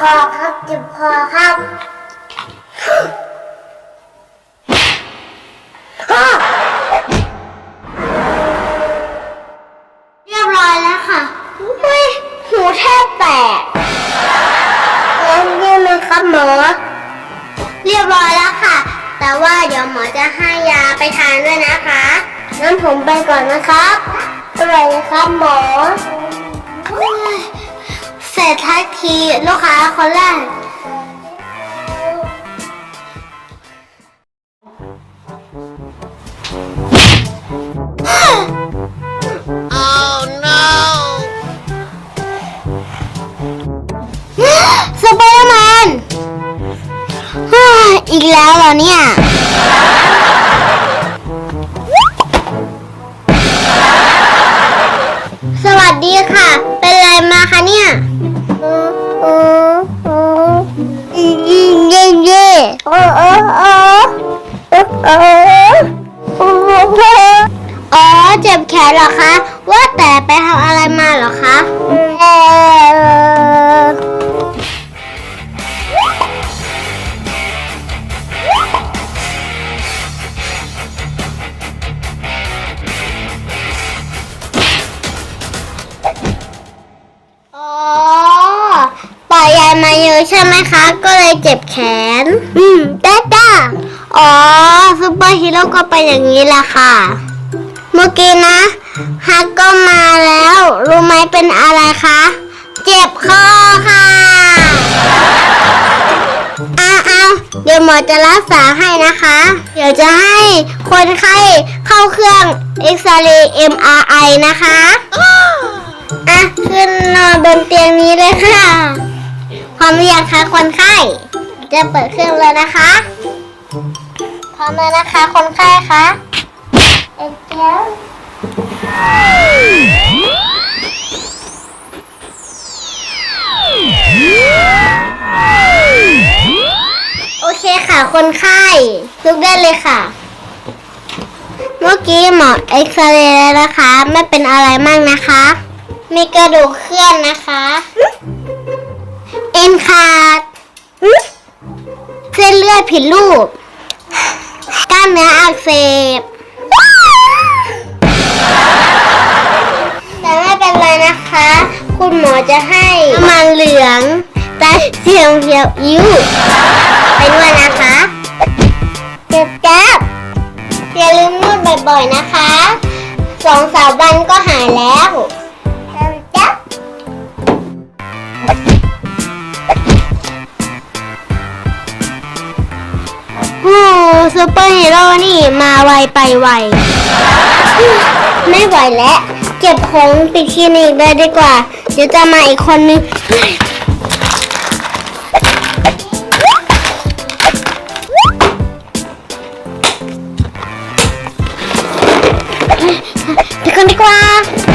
พอครับเรียบร้อยแล้วค่ะเฮ้ยหูแทบแตกงั้นนี่มันครับหมอ เรียบร้อยแล้วค่ะ แต่ว่าเดี๋ยวหมอจะให้ยาไปทานด้วยนะคะงั้นผมไปก่อนนะครับสวัสดีครับหมอ เฮ้ยเสร็จทักทีลูกค้าคนแรกซูเปอร์แมนเฮ้ยอีกแล้วเหรอเนี่ย มาเหรอคะเอออ๋อต่อยายมาเยอะใช่ไหมคะ ก็เลยเจ็บแขน อืมได้จ้าอ๋อซูเปอร์ฮีโร่ก็เป็นอย่างนี้แหละค่ะเมื่อกี้นะฮักก็มาแล้ว รู้ไหมเป็นอะไรคะ เจ็บคอค่ะอ้าวอ้าเดี๋ยวหมอจะรักษาให้นะคะ เดี๋ยวจะให้คนไข้เข้าเครื่องเอ็กซเรย์ MRI นะคะอะขึ้นนอนบนเตียงนี้เลยค่ะพร้อมหรือยังคะคนไข้ จะเปิดเครื่องเลยนะคะ พร้อมแล้วนะคะคนไข้คะ เอ็นเจียวโอเคค่ะคนไข้ลุกได้เลยค่ะ เมื่อกี้หมอเอ็กซเรย์แล้วนะคะ ไม่เป็นอะไรมากนะคะ มีกระดูกเคลื่อนนะคะ เอ็นขาดเส้นเลือดผิดรูป กล้ามเนื้ออักเสบ คะคุณหมอจะให้น้ำมันเหลืองตาเสียงเขียวอิ้วไปด้วยนะคะเจ็บจับอย่าลืมนวดบ่อยๆนะคะสองสามวันก็หายแล้วจ๊บโอ้ซูเปอร์ฮีโร่นี่มาไวไปไว ไม่ไหวแล้ว เก็บของปิดคลินิกเลยดีกว่า เดี๋ยวจะมาอีกคนนึงเดี๋ยวกันดีกว่า